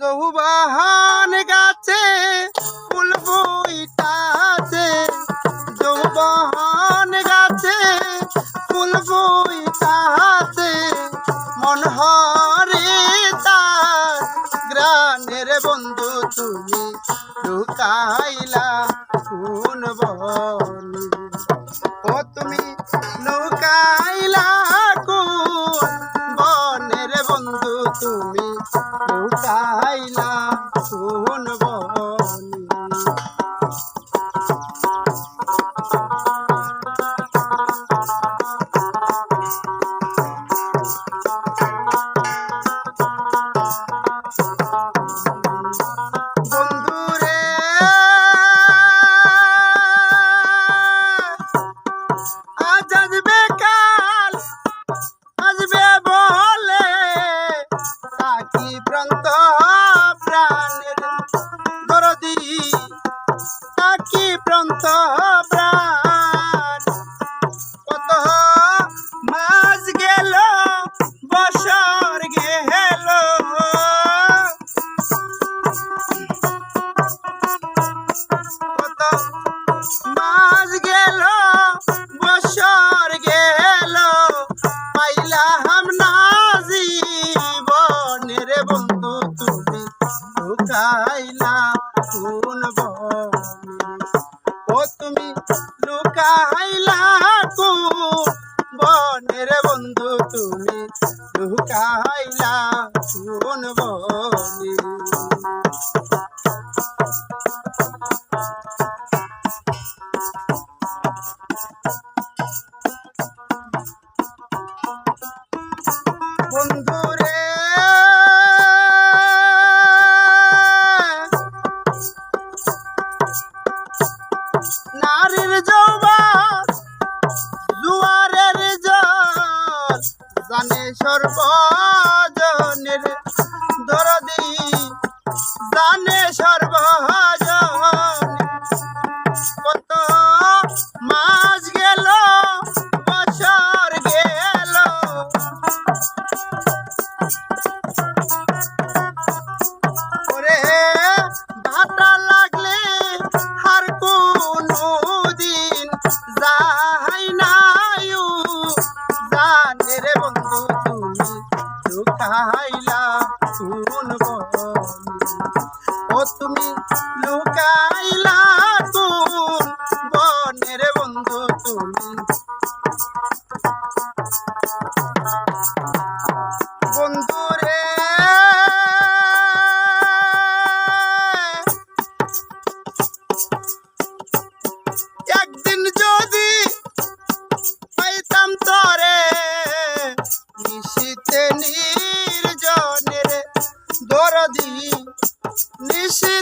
যৌবাহান গাছে, ফুল বইতাছে যৌবাহান গাছে, ফুল বইতাছে মন হরে তার গ্রানের বন্ধু তুমি লুকাইলা, কোন বনে ও তুমি লুকাইলা কোন বনে বন্ধুরে 啊。লুকাইলা কোন বনে ও তুমি লুকাইলা কোন বনের বন্ধু তুমি লুকাইলা কোন জানে সর্বজনের দরদি জানে সর্বজন কোন ও তুমি লুকাইলা কোন বনে রে বন্ধু তুমি। দরদি নিশীতে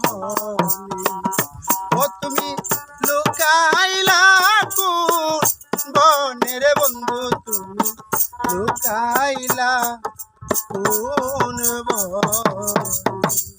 কোন ও তুমি লুকাইলা কোন বনের বন্ধু তুমি লুকাইলা কোন বনে